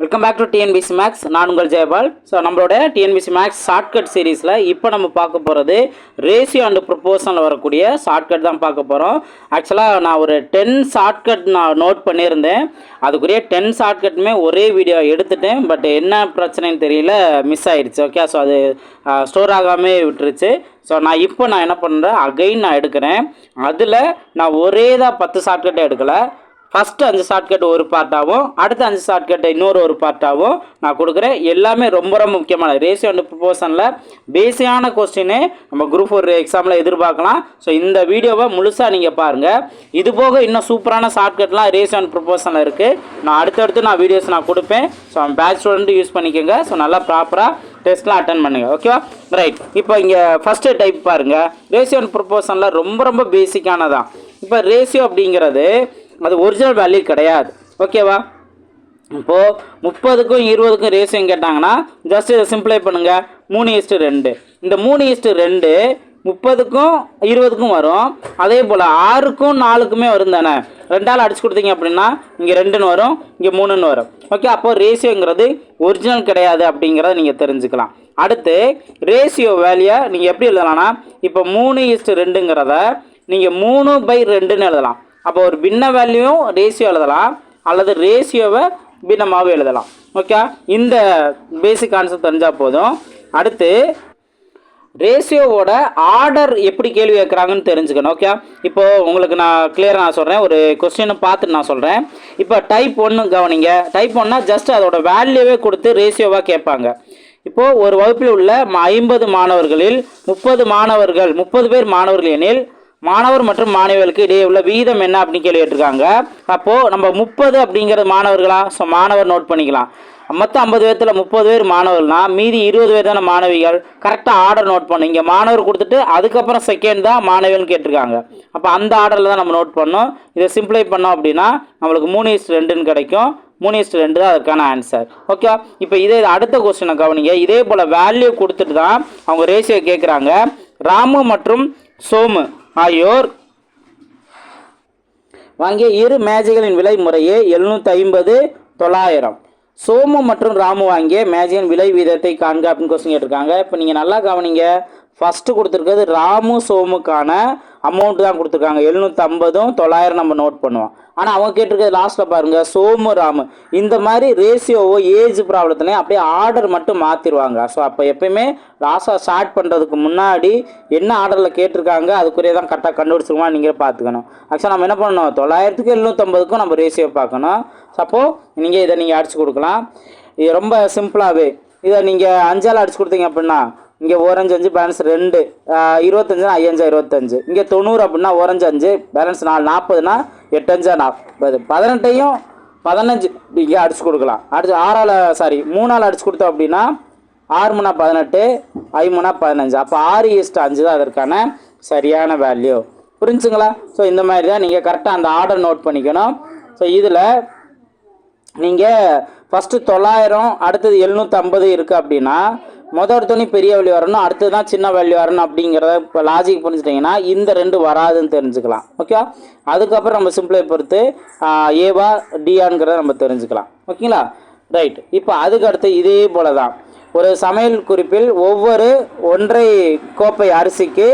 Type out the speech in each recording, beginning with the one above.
Welcome back to TNPSC Max நான் உங்கள் Jayapal. So நம்மளோட டிஎன்பிசி மேக்ஸ் ஷார்ட்கட் சீரீஸில் இப்போ நம்ம பார்க்க போகிறது ரேஷியோ அண்ட் ப்ரொப்போஷனில் வரக்கூடிய ஷார்ட்கட் தான் பார்க்க போகிறோம் ஆக்சுவலாக நான் ஒரு டென் ஷார்ட்கட் நான் நோட் பண்ணியிருந்தேன். அதுக்குரிய டென் ஷார்ட்கட்டுமே ஒரே வீடியோ எடுத்துட்டேன். பட் என்ன பிரச்சனைன்னு தெரியல மிஸ் ஆயிடுச்சு ஓகே ஸோ அது ஸ்டோர் ஆகாமே விட்டுருச்சு. ஸோ நான் இப்போ நான் என்ன பண்ணுறேன் அகைன் நான் எடுக்கிறேன். அதில் நான் ஒரே தான் பத்து ஷார்ட்கட்டை எடுக்கலை. ஃபஸ்ட்டு அஞ்சு ஷார்ட்கட் ஒரு பார்ட்டாகவும் அடுத்த அஞ்சு ஷார்ட்கட்டை இன்னொரு ஒரு பார்ட்டாகவும் நான் கொடுக்குறேன் எல்லாமே ரொம்ப ரொம்ப முக்கியமான ரேஷியோ அண்ட் ப்ரொபோஷனில் பேசிக்கான கொஸ்டினே நம்ம குரூப் ஒரு எக்ஸாமில் எதிர்பார்க்கலாம். ஸோ இந்த வீடியோவை முழுசாக நீங்கள் பாருங்கள் இது போக இன்னும் சூப்பரான ஷார்ட்கட்லாம் ரேஷியோ அண்ட் ப்ரொபோஷனில் இருக்குது நான் அடுத்தடுத்து நான் வீடியோஸ் நான் கொடுப்பேன். ஸோ பேட்ச் ஸ்டூடெண்ட்டு யூஸ் பண்ணிக்கோங்க. ஸோ நல்லா ப்ராப்பராக டெஸ்ட்லாம் அட்டன் பண்ணுங்கள் ஓகேவா ரைட் இப்போ இங்கே ஃபஸ்ட்டு டைப் பாருங்கள் ரேஷியோ அண்ட் ப்ரொபோஷனில் ரொம்ப ரொம்ப பேசிக்கானதான் இப்போ ரேஷியோ அப்படிங்கிறது அது ஒரிஜினல் வேல்யூ கிடையாது. ஓகேவா இப்போது முப்பதுக்கும் இருபதுக்கும் ரேஷியம் கேட்டாங்கன்னா ஜஸ்ட் இதை சிம்பிளை பண்ணுங்கள் மூணு இஸ்ட்டு ரெண்டு. இந்த மூணு ஈஸ்ட்டு ரெண்டு முப்பதுக்கும் இருபதுக்கும் வரும். அதே போல் ஆறுக்கும் நாலுக்குமே வரும் தானே? ரெண்டால் அடிச்சு கொடுத்தீங்க அப்படின்னா இங்கே ரெண்டுன்னு வரும் இங்கே மூணுன்னு வரும். ஓகே அப்போ ரேஷியோங்கிறது ஒரிஜினல் கிடையாது அப்படிங்கிறத நீங்கள் தெரிஞ்சுக்கலாம். அடுத்து ரேஷியோ வேல்யூ நீங்கள் எப்படி எழுதலாம்னா இப்போ மூணு ஈஸ்ட்டு ரெண்டுங்கிறத நீங்கள் மூணு பை ரெண்டுன்னு எழுதலாம். அப்போ ஒரு பின்ன வேல்யூவும் ரேஷியோ எழுதலாம் அல்லது ரேஷியோவை பின்னமாகவும் எழுதலாம். ஓகே இந்த பேசிக் கான்செப்ட் தெரிஞ்சால் போதும். அடுத்து ரேஷியோவோட ஆர்டர் எப்படி கேள்வி கேட்குறாங்கன்னு தெரிஞ்சுக்கணும் ஓகே இப்போ உங்களுக்கு நான் கிளியராக நான் சொல்கிறேன் ஒரு கொஸ்டினை பார்த்துட்டு நான் சொல்கிறேன் இப்போ டைப் ஒன்று கவனிங்க. டைப் ஒன்னா ஜஸ்ட் அதோட வேல்யூவே கொடுத்து ரேஷியோவாக கேட்பாங்க. இப்போது ஒரு வகுப்பில் உள்ள ஐம்பது மாணவர்களில் முப்பது மாணவர்கள் முப்பது பேர் மாணவர்கள் எனில் மாணவர் மற்றும் மாணவிகளுக்கு இடையே உள்ள வீதம் என்ன அப்படின்னு கேள்வி கேட்டிருக்காங்க. அப்போது நம்ம முப்பது அப்படிங்கிறது மாணவர்களா? ஸோ மாணவர் நோட் பண்ணிக்கலாம். மொத்தம் ஐம்பது பேர்த்தில் முப்பது பேர் மாணவர்கள்னா மீதி இருபது பேர் தானே மாணவிகள்? கரெக்டாக ஆர்டர் நோட் பண்ணும் இங்கே மாணவர் கொடுத்துட்டு அதுக்கப்புறம் செகண்ட் தான் மாணவிகள்னு கேட்டிருக்காங்க. அப்போ அந்த ஆர்டரில் தான் நம்ம நோட் பண்ணோம். இதை சிம்பிளை பண்ணோம் அப்படின்னா நம்மளுக்கு மூணு இஸ்ட் ரெண்டுன்னு கிடைக்கும். மூணு இஸ்ட் ரெண்டு தான் அதுக்கான ஆன்சர் ஓகே இப்போ இதே அடுத்த கொஸ்டினை கவனிங்க. இதே போல் வேல்யூ கொடுத்துட்டு தான் அவங்க ரேஷியோ கேட்குறாங்க. ராமு மற்றும் சோமு. ஆகியோர் வாங்கிய இரு மேஜைகளின் விலை முறையே எழுநூற்றி ஐம்பது தொள்ளாயிரம். சோமு மற்றும் ராமு வாங்கிய மேஜையின் விலை வீதத்தை காண்க அப்படின்னு கொஸ்டின் கேட்டிருக்காங்க. இப்போ நீங்கள் நல்லா கவனிங்க. ஃபஸ்ட்டு கொடுத்துருக்கிறது ராமு சோமுக்கான அமௌண்ட் தான் கொடுத்துருக்காங்க. எழுநூற்றம்பதும் தொள்ளாயிரம் நம்ம நோட் பண்ணுவோம். ஆனால் அவங்க கேட்டிருக்கிறது லாஸ்ட்டில் பாருங்கள் சோமு ராமு. இந்த மாதிரி ரேஷியோவோ ஏஜ் ப்ராப்ளத்துலையும் அப்படியே ஆர்டர் மட்டும் மாற்றிடுவாங்க ஸோ அப்போ எப்பயுமே லாஸ்ட்டாக ஸ்டார்ட் பண்ணுறதுக்கு முன்னாடி என்ன ஆர்டரில் கேட்டிருக்காங்க அதுக்குரிய தான் கரெக்டாக கண்டுபிடிச்சிருமா நீங்கள் பார்த்துக்கணும். ஆக்சுவலாக நம்ம என்ன பண்ணணும்? தொள்ளாயிரத்துக்கு எழுநூற்றம்பதுக்கும் நம்ம ரேஷியோ பார்க்கணும். சப்போ நீங்கள் இதை நீங்கள் அடிச்சு கொடுக்கலாம். இது ரொம்ப சிம்பிளாகவே இதை நீங்கள் அஞ்சால் அடிச்சு கொடுத்தீங்க அப்படின்னா இங்கே ஓரஞ்சு அஞ்சு பேலன்ஸ் ரெண்டு. இருபத்தஞ்சுனா ஐயஞ்சா இருபத்தஞ்சு. இங்கே தொண்ணூறு அப்படின்னா ஓரஞ்சு அஞ்சு பேலன்ஸ் நாலு நாற்பதுனா எட்டஞ்சா நாற்பது பதினெட்டையும் பதினஞ்சு இங்கே அடிச்சு கொடுக்கலாம். அடிச்சு ஆறால் சாரி மூணால் அடிச்சு கொடுத்தோம் அப்படின்னா ஆறு மூணா பதினெட்டு ஐமூணா பதினஞ்சு. அப்போ ஆறு ஈஸ்ட் அஞ்சு தான் அதற்கான சரியான வேல்யூ புரிஞ்சுங்களா? ஸோ இந்த மாதிரி தான் நீங்கள் கரெக்டாக அந்த ஆர்டர் நோட் பண்ணிக்கணும். ஸோ இதில் நீங்கள் ஃபஸ்ட்டு தொள்ளாயிரம் அடுத்தது எழுநூற்றம்பது இருக்குது அப்படின்னா மொதல் எடுத்தோடனே பெரிய வேல்யூ வரணும் அடுத்து தான் சின்ன வேல்யூ வரணும் அப்படிங்கிறத இப்போ லாஜிக் புரிஞ்சுட்டிங்கன்னா இந்த ரெண்டு வராதுன்னு தெரிஞ்சுக்கலாம். ஓகே அதுக்கப்புறம் நம்ம சிம்பிளை பொறுத்து ஏவா டிஆங்கிறத நம்ம தெரிஞ்சுக்கலாம். ஓகேங்களா ரைட் இப்போ அதுக்கு அடுத்து இதே போல தான் ஒரு சமையல் குறிப்பில் ஒவ்வொரு ஒன்றை கோப்பை அரிசிக்கு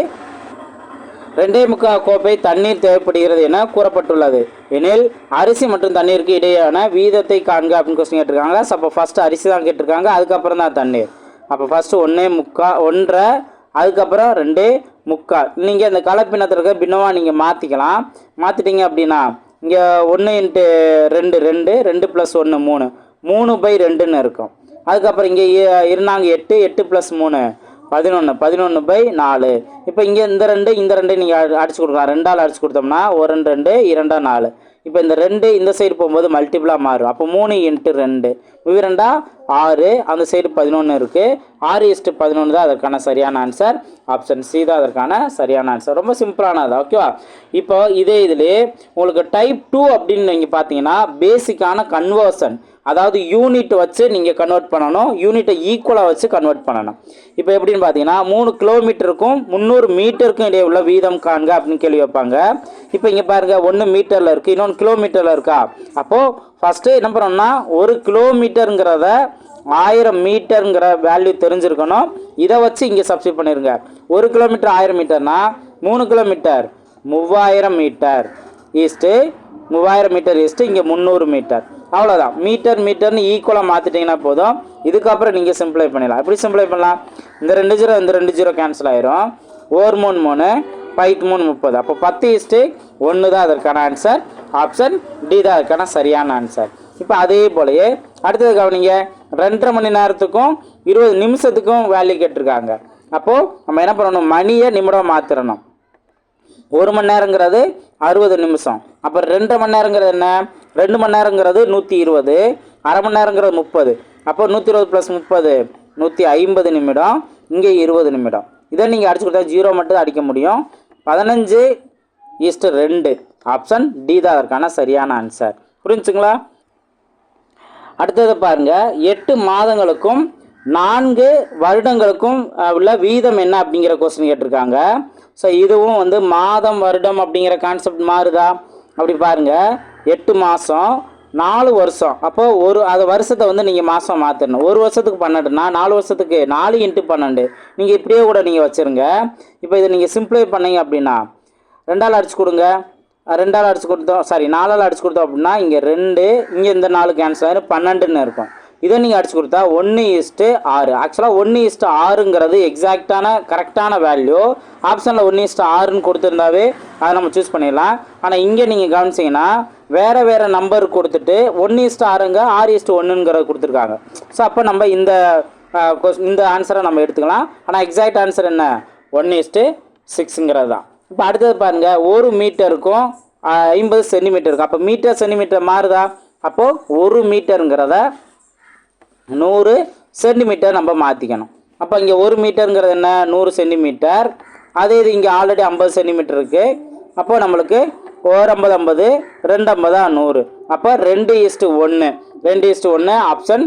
ரெண்டே முக்கால் கோப்பை தண்ணீர் தேவைப்படுகிறது என கூறப்பட்டுள்ளது. எனில் அரிசி மற்றும் தண்ணீருக்கு இடையேயான வீதத்தை காண்க அப்படின்னு கொஸ்டின் கேட்டிருக்காங்க. அப்போ ஃபஸ்ட்டு அரிசி தான் கேட்டிருக்காங்க. அதுக்கப்புறம் தான் தண்ணீர். அப்போ ஃபஸ்ட்டு ஒன்றே முக்கா ஒன்றரை அதுக்கப்புறம் ரெண்டு முக்கால் நீங்கள் இந்த கலப்பினத்தில் இருக்க பின்னமாக நீங்கள் மாற்றிக்கலாம் மாற்றிட்டீங்க அப்படின்னா இங்கே ஒன்று இன்ட்டு ரெண்டு ரெண்டு ரெண்டு ப்ளஸ் ஒன்று மூணு. மூணு பை ரெண்டுன்னு இருக்கும். அதுக்கப்புறம் இங்கே இருந்தாங்க எட்டு எட்டு ப்ளஸ் மூணு பதினொன்று பதினொன்று பை நாலு. இப்போ இங்கே இந்த ரெண்டு இந்த ரெண்டு நீங்கள் அடிச்சு கொடுக்கலாம். ரெண்டால் அடிச்சு கொடுத்தோம்னா ஒரு ரெண்டு ரெண்டு இரண்டா நாலு. இப்போ இந்த ரெண்டு இந்த சைடு போகும்போது மல்டிபிளாக மாறும். அப்போ மூணு இன்ட்டு ரெண்டு. விவரண்டா ஆறு. அந்த சைடு பதினொன்று இருக்குது ஆறு இஸ்ட்டு பதினொன்று தான் அதற்கான சரியான ஆன்சர் ஆப்ஷன் சி தான் அதற்கான சரியான ஆன்சர் ரொம்ப சிம்பிளானது ஓகேவா இப்போ இதே இதில் உங்களுக்கு டைப் டூ அப்படின்னு நீங்கள் பார்த்தீங்கன்னா பேசிக்கான கன்வர்சன் அதாவது யூனிட் வச்சு நீங்கள் கன்வெர்ட் பண்ணணும். யூனிட்டை ஈக்குவலாக வச்சு கன்வெர்ட் பண்ணணும். இப்போ எப்படின்னு பார்த்தீங்கன்னா மூணு கிலோமீட்டருக்கும் முந்நூறு மீட்டருக்கும் இடையே உள்ள வீதம் காண்க அப்படின்னு கேள்வி வைப்பாங்க. இப்போ இங்கே பாருங்கள் ஒன்று மீட்டரில் இருக்குது இன்னொன்று கிலோமீட்டரில் இருக்கா? அப்போது ஃபஸ்ட்டு என்ன பண்ணோம்னா ஒரு கிலோமீட்டருங்கிறத ஆயிரம் மீட்டருங்கிற வேல்யூ தெரிஞ்சிருக்கணும். இதை வச்சு இங்கே சப்ஸ்டிட் பண்ணிடுங்க ஒரு கிலோமீட்டர் ஆயிரம் மீட்டர்னா மூணு கிலோமீட்டர் மூவாயிரம் மீட்டர் ஈஸ்ட்டு மூவாயிரம் மீட்டர் ஈஸ்ட்டு இங்கே முந்நூறு மீட்டர் அவ்வளோதான் மீட்டர் மீட்டர்னு ஈக்குவலாக மாற்றிட்டிங்கன்னா போதும். இதுக்கப்புறம் நீங்கள் சிம்பிளை பண்ணிடலாம். எப்படி சிம்பிளை பண்ணலாம்? இந்த ரெண்டு ஜீரோ இந்த ரெண்டு ஜீரோ கேன்சல் ஆயிரும். ஓர் மூணு மூணு பைட் மூணு முப்பது. அப்போ பத்து ஈஸ்ட்டு ஒன்று தான் அதற்கான ஆன்சர் ஆப்ஷன் டி தான் அதற்கான சரியான ஆன்சர் இப்போ அதே போலயே அடுத்தது கவனிங்க. ரெண்டரை மணி நேரத்துக்கும் இருபது நிமிஷத்துக்கும் வேல்யூ கேட்டிருக்காங்க. அப்போது நம்ம என்ன பண்ணணும்? மணியை நிமிடம் மாற்றிடணும் ஒரு மணி நேரங்கிறது அறுபது நிமிஷம். அப்போ ரெண்டு மணி நேரங்கிறது என்ன? ரெண்டு மணி நேரங்கிறது நூற்றி இருபது அரை மணி நேரங்கிறது முப்பது. அப்போ நூற்றி இருபது ப்ளஸ் முப்பது நூற்றி ஐம்பது நிமிடம் இங்கே இருபது நிமிடம். இதை நீங்கள் அடிச்சு கொடுத்தா ஜீரோ மட்டும் அடிக்க முடியும். பதினஞ்சு ஈஸ்ட்டு ரெண்டு. ஆப்ஷன் டி தான் அதற்கான சரியான ஆன்சர் புரிஞ்சுங்களா? அடுத்தது பாருங்க எட்டு மாதங்களுக்கும் நான்கு வருடங்களுக்கும் உள்ள வீதம் என்ன அப்படிங்கிற கொஸ்டின் கேட்டிருக்காங்க. ஸோ இதுவும் வந்து மாதம் வருடம் அப்படிங்கிற கான்செப்ட் மாறுதா? அப்படி பாருங்க. எட்டு மாதம் நாலு வருஷம். அப்போ ஒரு அது வருஷத்தை வந்து நீங்கள் மாதம் மாற்றணும் ஒரு வருஷத்துக்கு பன்னெண்டுனா நாலு வருஷத்துக்கு நாலு இன்ட்டு பன்னெண்டு. நீங்கள் இப்படியே கூட நீங்கள் வச்சுருங்க. இப்போ இதை நீங்கள் சிம்பிளை பண்ணீங்க அப்படின்னா ரெண்டால் அடிச்சு கொடுங்க. ரெண்டாள் ரெண்டால் அடிச்சு கொடுத்தோம் சாரி நாலால் அடிச்சு கொடுத்தோம் அப்படின்னா இங்கே ரெண்டு இங்கே இந்த நாலு கேன்சல் ஆயிரும். பன்னெண்டுன்னு இருக்கும். இதை நீங்கள் அடிச்சு கொடுத்தா ஒன்று இஸ்ட்டு ஆறு. ஆக்சுவலாக ஒன்று இஸ்ட்டு ஆறுங்கிறது எக்ஸாக்டான கரெக்டான வேல்யூ ஆப்ஷனில் ஒன்று இஸ்ட்டு ஆறுன்னு கொடுத்துருந்தாவே அதை நம்ம சூஸ் பண்ணிடலாம். ஆனால் இங்கே நீங்கள் கவனிச்சிங்கன்னா வேறு வேறு நம்பர் கொடுத்துட்டு ஒன்று இஸ்ட்டு ஆறுங்க ஆறு இஸ்ட்டு ஒன்றுங்கிறத கொடுத்துருக்காங்க. ஸோ அப்போ நம்ம இந்த அஹ், இந்த ஆன்சரை நம்ம எடுத்துக்கலாம். ஆனால் எக்ஸாக்ட் ஆன்சர் என்ன? ஒன் இஸ்ட்டு சிக்ஸுங்கிறது தான். இப்போ அடுத்தது பாருங்கள் ஒரு மீட்டருக்கும் ஐம்பது சென்டிமீட்டருக்கும் அப்போ மீட்டர் சென்டிமீட்டர் மாறுதா? அப்போது ஒரு மீட்டருங்கிறத நூறு சென்டிமீட்டர் நம்ம மாற்றிக்கணும் அப்போ இங்கே ஒரு மீட்டருங்கிறது என்ன? நூறு சென்டிமீட்டர். அதே இது இங்கே ஆல்ரெடி ஐம்பது சென்டிமீட்டர் இருக்குது அப்போ நம்மளுக்கு ஒரு ஐம்பது ஐம்பது ரெண்டு ஐம்பதா நூறு. அப்போ ரெண்டு ஈஸ்ட்டு ஒன்று ரெண்டு ஈஸ்ட்டு ஒன்று ஆப்ஷன்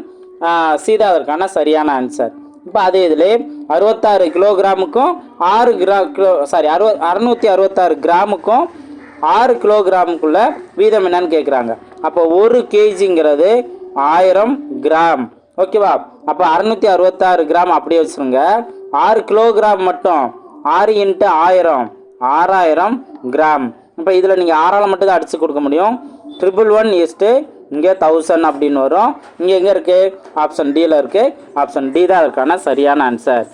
சீதா அதற்கான சரியான ஆன்சர் இப்போ அதே இதில் அறுபத்தாறு கிலோகிராமுக்கும் ஆறு கிரா கிலோ சாரி அறுபது அறுநூற்றி அறுபத்தாறு கிராமுக்கும் ஆறு கிலோகிராமுக்குள்ள வீதம் என்னன்னு கேட்குறாங்க அப்போ ஒரு கேஜிங்கிறது ஆயிரம் கிராம். ஓகேவா? அப்போ அறநூற்றி அறுபத்தாறு கிராம் அப்படியே வச்சுருங்க. ஆறு கிலோகிராம் மட்டும் ஆறு இன்ட்டு ஆயிரம் ஆறாயிரம் கிராம். இப்போ இதில் நீங்கள் ஆறால் மட்டும் தான் அடித்து கொடுக்க முடியும். ட்ரிபிள் ஒன் இஸ்ட்டு இங்கே தௌசண்ட் அப்படின்னு வரும். இங்கே எங்கே இருக்குது ஆப்ஷன் டியில் இருக்குது ஆப்ஷன் டி தான் அதுக்கான சரியான ஆன்சர்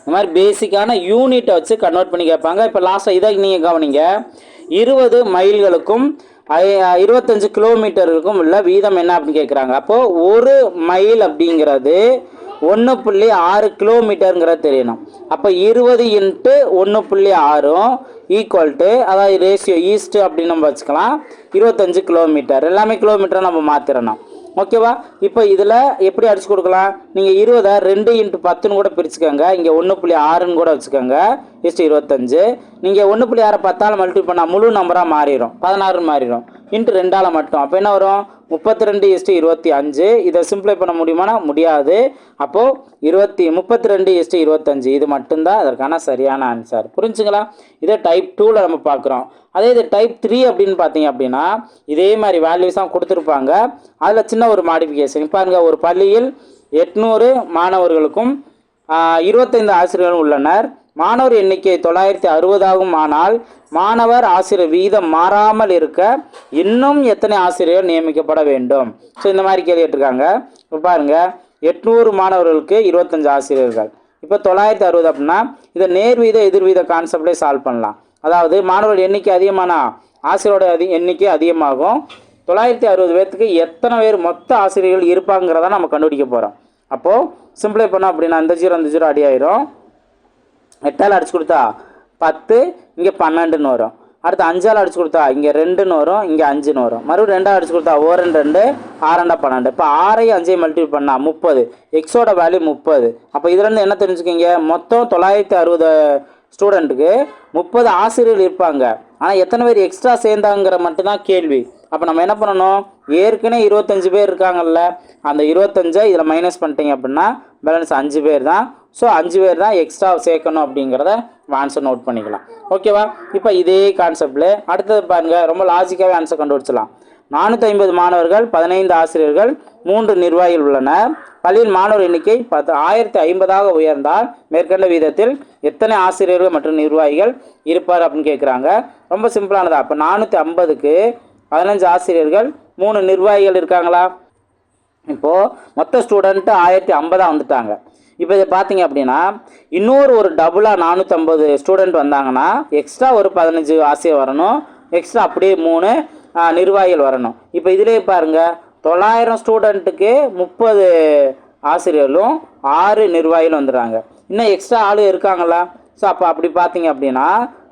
இந்த மாதிரி பேசிக்கான யூனிட்டை வச்சு கன்வெர்ட் பண்ணி கேட்பாங்க. இப்போ லாஸ்ட்டாக இதை நீங்கள் கவனிங்க. இருபது மைல்களுக்கும் இருபத்தஞ்சு கிலோமீட்டருக்கும் உள்ள வீதம் என்ன அப்படின்னு கேட்குறாங்க அப்போது ஒரு மைல் அப்படிங்கிறது ஒன்று புள்ளி ஆறு கிலோமீட்டருங்கிறது தெரியணும். அப்போ இருபது இன்ட்டு ஒன்று புள்ளி ஆறும் ஈக்குவல் டு அதாவது ரேஷியோ ஈஸ்ட்டு அப்படின்னு நம்ம வச்சுக்கலாம். இருபத்தஞ்சு கிலோமீட்டர் எல்லாமே கிலோமீட்டரை நம்ம மாற்றிடணும் ஓகேவா இப்போ இதில் எப்படி அடிச்சு கொடுக்கலாம்? நீங்கள் இருபதை ரெண்டு இன்ட்டு பத்துன்னு கூட பிரிச்சுக்கோங்க. இங்கே ஒன்று புள்ளி ஆறுன்னு கூட வச்சுக்கோங்க. இஸ்ட்டு இருபத்தஞ்சு. நீங்கள் ஒன்று புள்ளி ஆறை பத்தால் மல்டிபிள் பண்ணால் முழு நம்பராக மாறிடும் பதினாறுன்னு மாறிடும் இன்ட்டு ரெண்டால் மட்டும். அப்போ என்ன வரும்? முப்பத்தி ரெண்டு இஸ்ட்டு இருபத்தி அஞ்சு. இதை சிம்பிளை பண்ண முடியுமானா? முடியாது. அப்போது இருபத்தி முப்பத்தி ரெண்டு இஸ்ட்டு இருபத்தஞ்சு. இது மட்டும்தான் அதற்கான சரியான ஆன்சர் புரிஞ்சுங்களா? இதே டைப் டூவில் நம்ம பார்க்குறோம். அதே இது டைப் த்ரீ அப்படின்னு பார்த்தீங்க அப்படின்னா இதே மாதிரி வேல்யூஸ் தான் கொடுத்துருப்பாங்க. அதில் சின்ன ஒரு மாடிஃபிகேஷன் பாருங்க ஒரு பள்ளியில் எட்நூறு மாணவர்களுக்கும் இருபத்தைந்து ஆசிரியர்களும் உள்ளனர். மாணவர் எண்ணிக்கை தொள்ளாயிரத்தி அறுபதாகும் ஆனால் மாணவர் ஆசிரியர் வீதம் மாறாமல் இருக்க இன்னும் எத்தனை ஆசிரியர் நியமிக்கப்பட வேண்டும்? ஸோ இந்த மாதிரி கேள்வி கேட்டிருக்காங்க. இப்போ பாருங்க. எட்நூறு மாணவர்களுக்கு இருபத்தஞ்சு ஆசிரியர்கள். இப்போ தொள்ளாயிரத்தி அறுபது அப்படின்னா இதை நேர்வீத எதிர்வீத கான்செப்டே சால்வ் பண்ணலாம். அதாவது மாணவர்கள் எண்ணிக்கை அதிகமானா ஆசிரியரோட அதி எண்ணிக்கை அதிகமாகும். தொள்ளாயிரத்தி அறுபது பேர்த்துக்கு எத்தனை பேர் மொத்த ஆசிரியர்கள் இருப்பாங்கிறத நம்ம கண்டுபிடிக்க போகிறோம் அப்போது சிம்பிளை பண்ணோம் அப்படின்னா அந்த ஜீரோ அந்த ஜீரோ அடி ஆயிரும். எட்டால் அடிச்சு கொடுத்தா பத்து இங்கே பன்னெண்டுன்னு வரும். அடுத்து அஞ்சால் அடிச்சு கொடுத்தா இங்கே ரெண்டுன்னு வரும் இங்கே அஞ்சுன்னு வரும். மறுபடியும் ரெண்டாக அடிச்சு கொடுத்தா ஓ ரெண்டு ரெண்டு ஆறண்டா பன்னெண்டு. இப்போ ஆறையும் அஞ்சையும் மல்டிபிள் பண்ணால் முப்பது. எக்ஸோட வேல்யூ முப்பது. அப்போ இதுலேருந்து என்ன தெரிஞ்சுக்கிங்க மொத்தம் தொள்ளாயிரத்தி அறுபது ஸ்டூடெண்ட்டுக்கு முப்பது ஆசிரியர்கள் இருப்பாங்க. ஆனால் எத்தனை பேர் எக்ஸ்ட்ரா சேர்ந்தாங்கிற மட்டும்தான் கேள்வி. அப்போ நம்ம என்ன பண்ணணும்? ஏற்கனவே இருபத்தஞ்சு பேர் இருக்காங்கல்ல. அந்த இருபத்தஞ்சை இதில் மைனஸ் பண்ணிட்டீங்க அப்படின்னா பேலன்ஸ் அஞ்சு பேர் தான். ஸோ அஞ்சு பேர் தான் எக்ஸ்ட்ரா சேர்க்கணும் அப்படிங்கிறத ஆன்சர் நோட் பண்ணிக்கலாம். ஓகேவா இப்போ இதே கான்செப்டில் அடுத்தது பாருங்கள் ரொம்ப லாஜிக்காகவே ஆன்சர் கண்டுபிடிச்சலாம் நானூற்றி ஐம்பது மாணவர்கள் பதினைந்து ஆசிரியர்கள் மூன்று நிர்வாகிகள் உள்ளனர். பள்ளியில் மாணவர் எண்ணிக்கை பத்து ஆயிரத்தி ஐம்பதாக உயர்ந்தால் மேற்கண்ட வீதத்தில் எத்தனை ஆசிரியர்கள் மற்றும் நிர்வாகிகள் இருப்பார் அப்படின்னு கேட்குறாங்க ரொம்ப சிம்பிளானதா அப்போ நானூற்றி ஐம்பதுக்கு பதினஞ்சு ஆசிரியர்கள் மூணு நிர்வாகிகள் இருக்காங்களா? இப்போது மொத்த ஸ்டூடெண்ட்டு ஆயிரத்தி ஐம்பதாக வந்துட்டாங்க. இப்போ இதை பார்த்தீங்க அப்படின்னா இன்னொரு ஒரு டபுளாக நானூற்றம்பது ஸ்டூடெண்ட் வந்தாங்கன்னா எக்ஸ்ட்ரா ஒரு பதினஞ்சு ஆசிரியர் வரணும். எக்ஸ்ட்ரா அப்படியே மூணு நிர்வாகிகள் வரணும். இப்போ இதிலே பாருங்க தொள்ளாயிரம் ஸ்டூடெண்ட்டுக்கு முப்பது ஆசிரியர்களும் ஆறு நிர்வாகிகளும் வந்துடுறாங்க. இன்னும் எக்ஸ்ட்ரா ஆள் இருக்காங்களா? ஸோ அப்போ அப்படி பார்த்தீங்க அப்படின்னா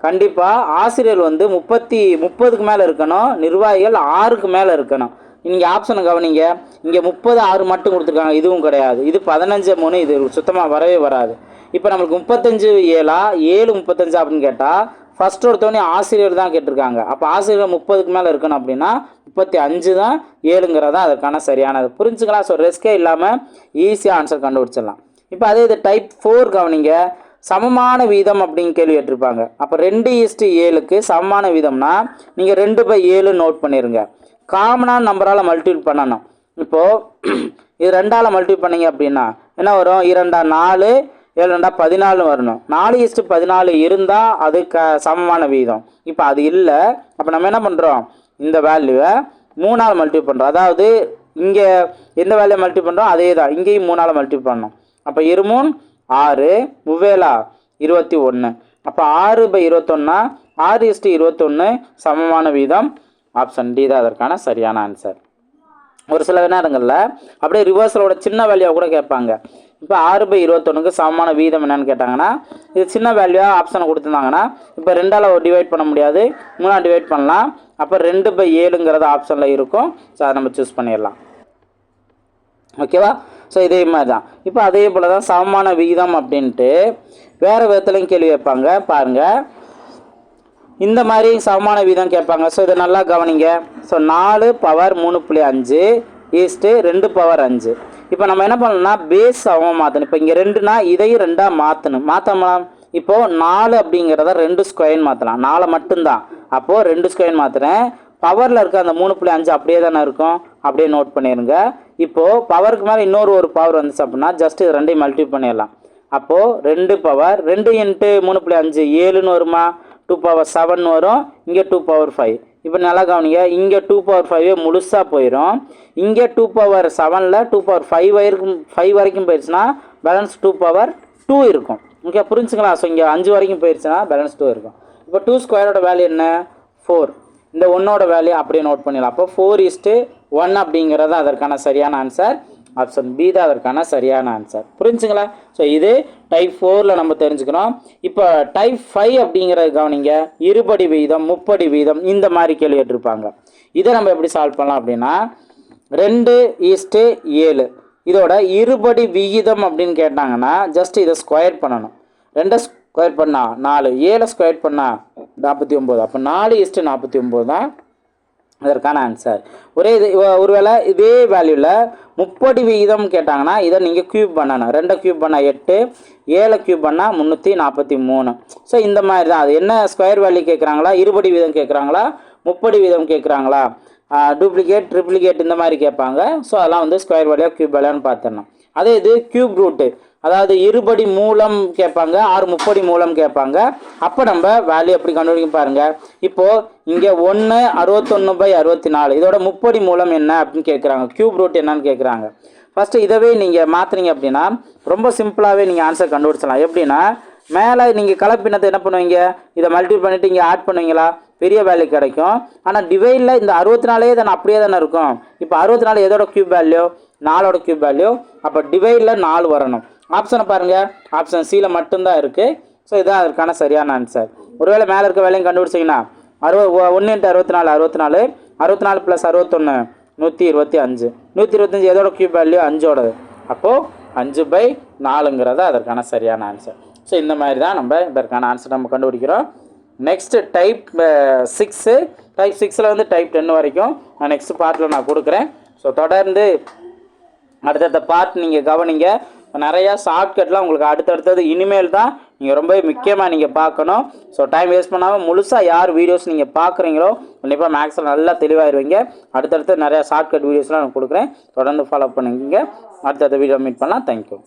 கண்டிப்பாக ஆசிரியர் வந்து முப்பத்தி முப்பதுக்கு மேலே இருக்கணும் நிர்வாகிகள் ஆறுக்கு மேலே இருக்கணும். நீங்கள் ஆப்ஷனை கவனிங்க. இங்கே முப்பது ஆறு மட்டும் கொடுத்துருக்காங்க. இதுவும் கிடையாது. இது பதினஞ்சு மூணு இது சுத்தமாக வரவே வராது. இப்போ நம்மளுக்கு முப்பத்தஞ்சு ஏழா ஏழு முப்பத்தஞ்சு அப்படின்னு கேட்டால் ஃபஸ்ட் ஒருத்தவனே ஆசிரியர் தான் கேட்டிருக்காங்க. அப்போ ஆசிரியர் முப்பதுக்கு மேலே இருக்கணும் அப்படின்னா முப்பத்தி அஞ்சு தான் ஏழுங்கிறதா அதற்கான சரியானது. புரிஞ்சுக்கலாம் ஸோ ரிஸ்கே இல்லாமல் ஈஸியாக ஆன்சர் கண்டுபிடிச்சிடலாம். இப்போ அதே இது டைப் ஃபோர் கவனிங்க. சமமான வீதம் அப்படின்னு கேள்வி கேட்டிருப்பாங்க. அப்போ ரெண்டு ஈஸ்ட்டு ஏழுக்கு சமமான வீதம்னா நீங்கள் ரெண்டு பை ஏழு நோட் பண்ணிடுங்க காமனான நம்பரால் மல்டிபிள் பண்ணணும். இப்போது இது ரெண்டால் மல்டிபிள் பண்ணீங்க அப்படின்னா என்ன வரும்? இரண்டா நாலு ஏழு ரெண்டா பதினாலு வரணும். நாலு இஸ்ட்டு பதினாலு இருந்தால் அது க சமமான வீதம். இப்போ அது இல்லை. அப்போ நம்ம என்ன பண்ணுறோம் இந்த வேல்யூவை மூணால் மல்டிபிள் பண்ணுறோம் அதாவது இங்கே எந்த வேல்யூ மல்டிபிள் பண்ணுறோம் அதே தான் இங்கேயும் மூணால் மல்டிபிள் பண்ணணும். அப்போ இருமூன் ஆறு முவேலா இருபத்தி ஒன்று அப்போ ஆறு பை இருபத்தொன்னா ஆறு இஸ்ட்டு இருபத்தொன்று சமமான வீதம் ஆப்ஷன் டி தான் அதற்கான சரியான ஆன்சர் ஒரு சில நேரங்களில் அப்படியே ரிவர்ஸலோட சின்ன வேல்யூவாக கூட கேட்பாங்க. இப்போ ஆறு பை இருபத்தொன்னுக்கு சமமான வீதம் என்னன்னு கேட்டாங்கன்னா இது சின்ன வேல்யூவாக ஆப்ஷனை கொடுத்துருந்தாங்கன்னா இப்போ ரெண்டால் டிவைட் பண்ண முடியாது மூணாக டிவைட் பண்ணலாம். அப்போ ரெண்டு பை ஏழுங்கிறது ஆப்ஷனில் இருக்கும். ஸோ அதை நம்ம சூஸ் பண்ணிடலாம். ஓகேவா ஸோ இதே மாதிரி தான் இப்போ அதே போல் தான் சமமான விகிதம் அப்படின்ட்டு வேறு விதத்துலையும் கேள்வி வைப்பாங்க பாருங்கள் இந்த மாதிரி சமமான வீதம் கேட்பாங்க. ஸோ இதை நல்லா கவனிங்க. ஸோ நாலு பவர் மூணு புள்ளி அஞ்சு ஈஸ்ட்டு ரெண்டு பவர் அஞ்சு. இப்போ நம்ம என்ன பண்ணணும்னா பேஸ் சமமாக மாற்றணும் இப்போ இங்கே ரெண்டுனா இதையும் ரெண்டாக மாற்றணும் மாற்றலாம் இப்போது நாலு அப்படிங்கிறத ரெண்டு ஸ்கொயர்னு மாற்றலாம் நாலை மட்டும்தான். அப்போது ரெண்டு ஸ்கொயர் மாற்றுறேன் பவரில் இருக்க அந்த மூணு புள்ளி அஞ்சு அப்படியே தானே இருக்கும்? அப்படியே நோட் பண்ணிடுங்க இப்போது பவருக்கு மேலே இன்னொரு ஒரு பவர் வந்துச்சு அப்படின்னா ஜஸ்ட் இது ரெண்டையும் மல்டிபிள் பண்ணிடலாம். அப்போது ரெண்டு பவர் ரெண்டு இன்ட்டு மூணு புள்ளி அஞ்சு ஏழுன்னு வருமா? டூ பவர் செவன் வரும். இங்கே டூ பவர் ஃபைவ் இப்போ நல்லா கவனிங்க. இங்கே டூ பவர் ஃபைவே முழுசாக போயிடும் இங்கே டூ பவர் செவனில் டூ பவர் ஃபைவ் வரைக்கும் ஃபைவ் வரைக்கும் போயிடுச்சுன்னா பேலன்ஸ் டூ பவர் டூ இருக்கும். ஓகே புரிஞ்சுங்களா? ஸோ இங்கே அஞ்சு வரைக்கும் போயிடுச்சுன்னா பேலன்ஸ் டூ இருக்கும். இப்போ டூ ஸ்கொயரோட வேல்யூ என்ன? ஃபோர் இந்த ஒன்னோட வேல்யூ அப்படியே நோட் பண்ணிடலாம். அப்போ ஃபோர் இஸ்ட்டு ஒன் அப்படிங்கிறது அதற்கான சரியான ஆன்சர் ஆப்ஷன் பி தான் அதற்கான சரியான ஆன்சர் புரிஞ்சுங்களா? ஸோ இது டைப் ஃபோரில் நம்ம தெரிஞ்சுக்கிறோம் இப்போ டைப் ஃபைவ் அப்படிங்கிறது கவனிங்க. இருபடி வீதம் முப்படி வீதம் இந்த மாதிரி கேள்வி கேட்டிருப்பாங்க. இதை நம்ம எப்படி சால்வ் பண்ணலாம் அப்படின்னா ரெண்டு ஈஸ்ட்டு ஏழு. இதோட இருபடி விகிதம் அப்படின்னு கேட்டாங்கன்னா ஜஸ்ட் இதை ஸ்கொயர் பண்ணணும். ரெண்டை ஸ்கொயர் பண்ணா நாலு ஏழை ஸ்கொயர் பண்ணால் நாற்பத்தி ஒம்பது அப்போ நாலு ஈஸ்ட்டு நாற்பத்தி ஒம்பது தான் அதற்கான ஆன்சர் ஒரே இது ஒருவேளை இதே வேல்யூவில் முப்படி விகிதம் கேட்டாங்கன்னா இதை நீங்கள் க்யூப் பண்ணணும். ரெண்டை க்யூப் பண்ணால் எட்டு ஏழை க்யூப் பண்ணால் முந்நூற்றி நாற்பத்தி மூணு. ஸோ இந்த மாதிரி தான் அது என்ன ஸ்கொயர் வேல்யூ கேட்குறாங்களா? இருபடி வீதம் கேட்குறாங்களா? முப்படி வீதம் கேட்குறாங்களா? டூப்ளிகேட் ட்ரிப்ளிகேட் இந்த மாதிரி கேட்பாங்க. ஸோ அதெல்லாம் வந்து ஸ்கொயர் வேல்யூ க்யூப் வேல்யூன்னு பார்த்துடணும். அதே இது க்யூப் ரூட்டு அதாவது இருபடி மூலம் கேட்பாங்க ஆறு முப்படி மூலம் கேட்பாங்க. அப்போ நம்ம வேல்யூ எப்படி கண்டுபிடிக்க பாருங்க. இப்போ இங்கே ஒன்று அறுபத்தொன்று பை அறுபத்தி நாலு இதோட முப்படி மூலம் என்ன அப்படின்னு கேட்குறாங்க. க்யூப் ரூட் என்னன்னு கேட்குறாங்க. ஃபஸ்ட்டு இதவே நீங்கள் மாற்றுறீங்க அப்படின்னா ரொம்ப சிம்பிளாகவே நீங்கள் ஆன்சர் கண்டுபிடிச்சலாம் எப்படின்னா மேலே நீங்கள் கலப்பினத்தை என்ன பண்ணுவீங்க? இதை மல்டிபிள் பண்ணிவிட்டு இங்கே ஆட் பண்ணுவீங்களா? பெரிய வேல்யூ கிடைக்கும். ஆனால் டிவைடில் இந்த அறுபத்தி நாலே தானே அப்படியே தானே இருக்கும். இப்போ அறுபத்தி நாலு எதோட க்யூப் வேல்யூ நாலோட க்யூப் வேல்யூ அப்போ டிவைடில் நாலு வரணும். ஆப்ஷனை பாருங்கள் ஆப்ஷன் சியில் மட்டும்தான் இருக்குது ஸோ இதுதான் அதற்கான சரியான ஆன்சர் ஒருவேளை மேலே இருக்க வேலையும் கண்டுபிடிச்சிங்கன்னா அறுபது ஒன்று இன்ட்டு அறுபத்தி நாலு அறுபத்தி நாலு அறுபத்தி நாலு ப்ளஸ் அறுபத்தொன்று நூற்றி இருபத்தி அஞ்சு நூற்றி இருபத்தஞ்சி எதோட கியூப் வேல்யூ அஞ்சோடது. அப்போது அஞ்சு பை நாலுங்கிறது அதற்கான சரியான ஆன்சர் ஸோ இந்த மாதிரி தான் நம்ம இதற்கான ஆன்சர் நம்ம கண்டுபிடிக்கிறோம். நெக்ஸ்ட்டு டைப் சிக்ஸு டைப் சிக்ஸில் வந்து டைப் டென் வரைக்கும் நான் நெக்ஸ்ட் பார்ட்டில் நான் கொடுக்குறேன். ஸோ தொடர்ந்து அடுத்தடுத்த பார்ட் நீங்கள் கவனிங்க. நிறையா ஷார்ட்கட்லாம் உங்களுக்கு அடுத்தடுத்தது இனிமேல் தான் நீங்கள் ரொம்ப முக்கியமாக நீங்கள் பார்க்கணும். ஸோ டைம் வேஸ்ட் பண்ணாமல் முழுசாக யார் வீடியோஸ் நீங்கள் பார்க்குறீங்களோ கண்டிப்பாக மேக்ஸில் நல்லா தெளிவாயிருவீங்க. அடுத்தடுத்து நிறையா ஷார்ட்கட் வீடியோஸ்லாம் நான் கொடுக்குறேன். தொடர்ந்து ஃபாலோ பண்ணுங்க அடுத்தடுத்த வீடியோ மீட் பண்ணலாம். தேங்க்யூ